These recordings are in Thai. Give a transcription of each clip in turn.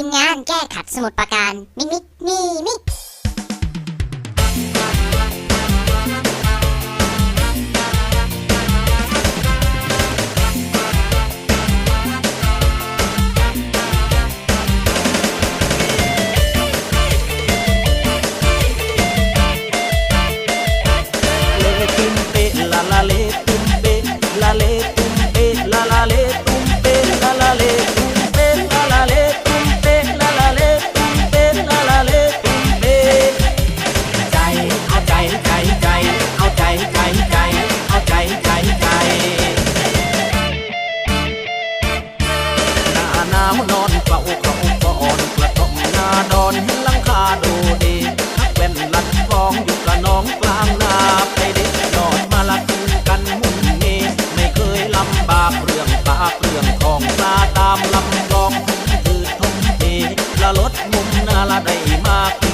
ทีมงานแก้ขัดสมุดประการมิมิมีมิลาเลติมเปลาเล ของมาตามลำกลองคือทุ่มเทละลดมุมนาละได้มาก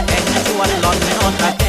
and I do a lot, that